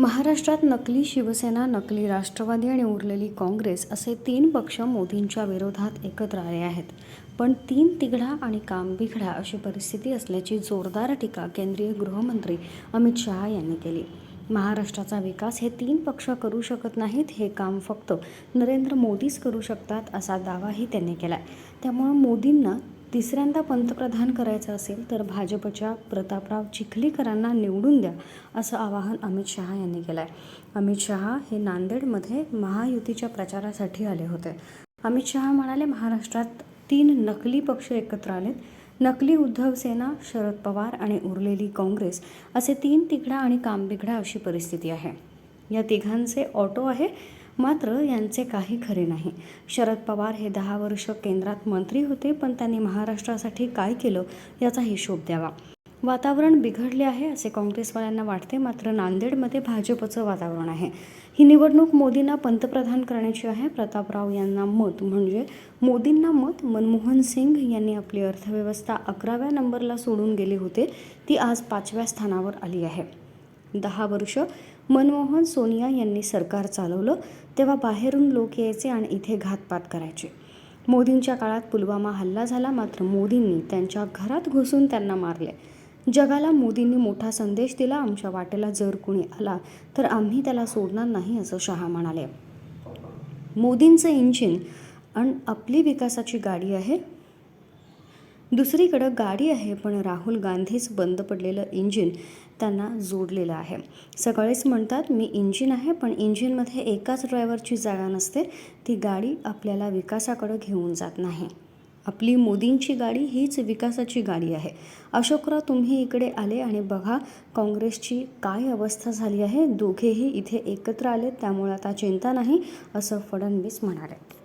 महाराष्ट्रात नकली शिवसेना नकली राष्ट्रवादी आणि उरलेली काँग्रेस असे तीन पक्ष मोदींच्या विरोधात एकत्र आले आहेत. पण तीन तिघडा आणि काम बिघडा अशी परिस्थिती असल्याची जोरदार टीका केंद्रीय गृहमंत्री अमित शहा यांनी केली. महाराष्ट्राचा विकास हे तीन पक्ष करू शकत नाहीत हे काम फक्त नरेंद्र मोदीच करू शकतात असा दावाही त्यांनी केला त्यामुळं मोदींना तिसऱ्यांदा पंतप्रधान करायचं असेल तर भाजपच्या प्रतापराव चिखलीकरांना निवडून द्या असं आवाहन अमित शहा यांनी केलं आहे अमित शहा हे नांदेडमध्ये महायुतीच्या प्रचारासाठी आले होते. अमित शहा म्हणाले महाराष्ट्रात तीन नकली पक्ष एकत्र आलेत. नकली उद्धव सेना शरद पवार आणि उरलेली काँग्रेस. असे तीन तिघडा आणि कामबिघडा अशी परिस्थिती आहे. या तिघांचे ऑटो आहे. मात्र यांचे काही खरे नाही. शरद पवार हे दहा वर्ष केंद्रात मंत्री होते पण त्यांनी महाराष्ट्रासाठी काय केलं याचा हिशोब द्यावा. वातावरण बिघडले आहे असे काँग्रेसवाल्यांना वाटते मात्र नांदेडमध्ये भाजपचं वातावरण आहे. ही निवडणूक मोदींना पंतप्रधान करण्याची आहे. प्रतापराव यांना मत म्हणजे मोदींना मत मनमोहन सिंग यांनी आपली अर्थव्यवस्था अकराव्या नंबरला सोडून गेले होते ती आज पाचव्या स्थानावर आली आहे. दहा वर्ष मनमोहन सोनिया यांनी सरकार चालवलं तेव्हा बाहेरून लोक यायचे आणि इथे घातपात करायचे. मोदींच्या काळात पुलवामा हल्ला झाला मात्र मोदींनी त्यांच्या घरात घुसून त्यांना मारले. जगाला मोदींनी मोठा संदेश दिला आमच्या वाटेला जर कुणी आला तर आम्ही त्याला सोडणार नाही असं शहा म्हणाले. मोदींचं इंजिन आणि आपली विकासाची गाडी आहे दुसरीकडं गाडी आहे पण राहुल गांधीच बंद पडलेलं इंजिन त्यांना जोडलेलं आहे. सगळेच म्हणतात मी इंजिन आहे पण इंजिनमध्ये एकाच ड्रायव्हरची जागा नसते. ती गाडी आपल्याला विकासाकडं घेऊन जात नाही. आपली मोदींची गाडी हीच विकासाची गाडी आहे. अशोकराव तुम्ही इकडे आले आणि बघा काँग्रेसची काय अवस्था झाली आहे. दोघेही इथे एकत्र आले त्यामुळे आता चिंता नाही असं फडणवीस म्हणाले.